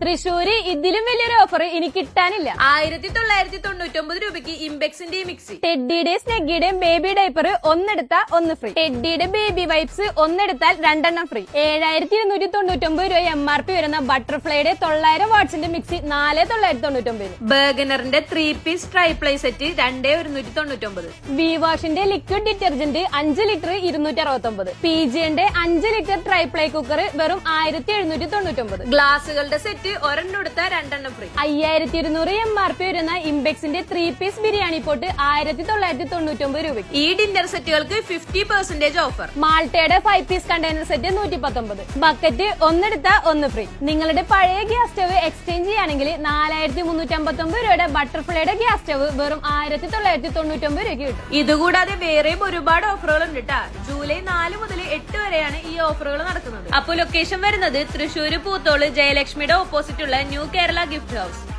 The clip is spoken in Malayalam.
തൃശ്ശൂര് ഇതിലും വലിയൊരു ഓഫർ ഇനി കിട്ടാനില്ല. ആയിരത്തി തൊള്ളായിരത്തി തൊണ്ണൂറ്റി ഒമ്പത് രൂപയ്ക്ക് ഇംബെക്സിന്റെ മിക്സി ടെഡിയുടെയും സ്നെഗിയുടെയും ബേബി ഡൈപ്പർ ഒന്നെടുത്താൽ ഒന്ന് ഫ്രീ ടെഡിയുടെ ബേബി വൈപ്സ് ഒന്നെടുത്താൽ രണ്ടെണ്ണം ഫ്രീ ഏഴായിരത്തി ഇരുന്നൂറ്റി തൊണ്ണൂറ്റി ഒമ്പത് രൂപ എം ആർ പി വരുന്ന ബട്ടർഫ്ലൈയുടെ തൊള്ളായിരം വാട്സിന്റെ മിക്സി നാല് തൊള്ളായിരത്തി തൊണ്ണൂറ്റി ഒമ്പത് ബർഗനറിന്റെ ത്രീ പീസ് ട്രൈപ്ലൈ സെറ്റ് രണ്ടേ ഒരുന്നൂറ്റി തൊണ്ണൂറ്റി ഒമ്പത് വി വാഷിന്റെ ലിക്വിഡ് ഡിറ്റർജന്റ് അഞ്ച് ലിറ്റർ ഇരുന്നൂറ്റി അറുപത്തി ഒമ്പത് പി ജിയുടെ അഞ്ച് ലിറ്റർ ട്രൈപ്ലൈ കുക്കർ വെറും ആയിരത്തി എഴുന്നൂറ്റി തൊണ്ണൂറ്റി ഒമ്പത് ഗ്ലാസുകളുടെ സെറ്റ് ഒരെണ്ണം എടുത്താൽ രണ്ടെണ്ണം ഫ്രീ അയ്യായിരത്തി ഇരുന്നൂറ് എം ആർ പി വരുന്ന ഇംബെക്സിന്റെ ത്രീ പീസ് ബിരിയാണി പോട്ട് ആയിരത്തി തൊള്ളായിരത്തി തൊണ്ണൂറ്റി ഒമ്പത് രൂപയ്ക്ക്. ഈ ഡിന്നർ സെറ്റുകൾക്ക് ഫിഫ്റ്റി പെർസെന്റേജ് ഓഫർ മാൾട്ടയുടെ ഫൈവ് പീസ് കണ്ടെയ്നർ സെറ്റ് നൂറ്റി പത്തൊമ്പത് ബക്കറ്റ് ഒന്നെടുത്ത ഒന്ന് ഫ്രീ നിങ്ങളുടെ പഴയ ഗ്യാസ് സ്റ്റവ് എക്സ്ചേഞ്ച് ചെയ്യുകയാണെങ്കിൽ നാലായിരത്തി മുന്നൂറ്റി അമ്പത്തി ഒമ്പത് രൂപയുടെ ബട്ടർഫ്ലൈയുടെ ഗ്യാസ് സ്റ്റവ് വെറും ആയിരത്തി തൊള്ളായിരത്തി തൊണ്ണൂറ്റി ഒമ്പത് രൂപയ്ക്ക് കിട്ടും. ഇതുകൂടാതെ വേറെയും ഒരുപാട് ഓഫറുകൾ ഉണ്ട് കേട്ടാ ജൂലൈ നാല് മുതൽ എട്ട് വരെയാണ് ഈ ഓഫറുകൾ നടക്കുന്നത്. അപ്പോൾ ലൊക്കേഷൻ വരുന്നത് തൃശൂർ പൂത്തോൾ ജയലക്ഷ്മിയുടെ ഓപ്പോസിറ്റ് ഉള്ള ന്യൂ കേരള ഗിഫ്റ്റ് ഹൗസ്